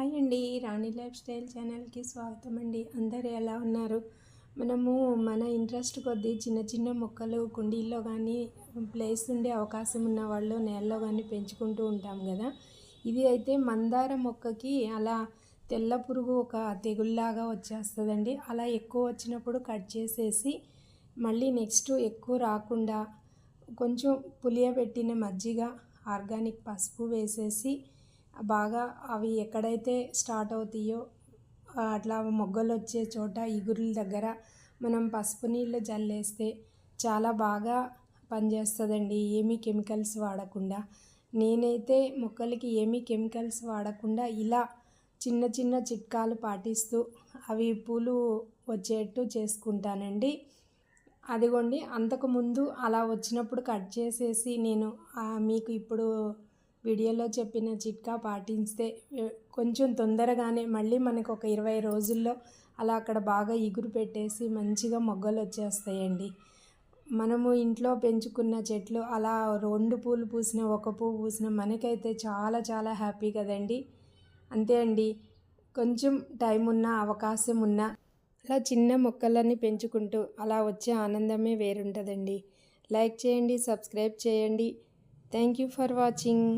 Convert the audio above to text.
Hi అండి రాణి life style ఛానల్కి స్వాగతం అండి. అందరు ఎలా ఉన్నారు? మనము మన ఇంట్రెస్ట్ కొద్దీ చిన్న చిన్న మొక్కలు కుండీల్లో కానీ ప్లేస్ ఉండే అవకాశం ఉన్న వాళ్ళు నేలలో కానీ పెంచుకుంటూ ఉంటాం కదా. ఇది అయితే మందార మొక్కకి అలా తెల్ల పురుగు ఒక తెగుల్లాగా వచ్చేస్తుందండి. అలా ఎక్కువ వచ్చినప్పుడు కట్ చేసేసి మళ్ళీ నెక్స్ట్ ఎక్కువ రాకుండా కొంచెం పులియబెట్టిన మజ్జిగ ఆర్గానిక్ పసుపు వేసేసి బాగా అవి ఎక్కడైతే స్టార్ట్ అవుతాయో అట్లా మొగ్గలు వచ్చే చోట ఇగురుల దగ్గర మనం పసుపు నీళ్ళు జల్లేస్తే చాలా బాగా పనిచేస్తుందండి. ఏమీ కెమికల్స్ వాడకుండా. నేనైతే మొక్కలకి ఏమీ కెమికల్స్ వాడకుండా ఇలా చిన్న చిన్న చిట్కాలు పాటిస్తూ అవి పూలు వచ్చేట్టు చేసుకుంటానండి. అదిగోండి అంతకుముందు అలా వచ్చినప్పుడు కట్ చేసేసి నేను మీకు ఇప్పుడు వీడియోలో చెప్పిన చిట్కా పాటిస్తే కొంచెం తొందరగానే మళ్ళీ మనకు ఒక ఇరవై రోజుల్లో అలా అక్కడ బాగా ఇగురు పెట్టేసి మంచిగా మొగ్గలు వచ్చేస్తాయండి. మనము ఇంట్లో పెంచుకున్న చెట్లు అలా రెండు పూలు పూసిన ఒక పువ్వు పూసిన మనకైతే చాలా చాలా హ్యాపీ కదండి. అంతే అండి. కొంచెం టైం ఉన్న అవకాశం ఉన్న అలా చిన్న మొక్కలని పెంచుకుంటూ అలా వచ్చే ఆనందమే వేరుంటుందండి. లైక్ చేయండి సబ్స్క్రైబ్ చేయండి. Thank you for watching.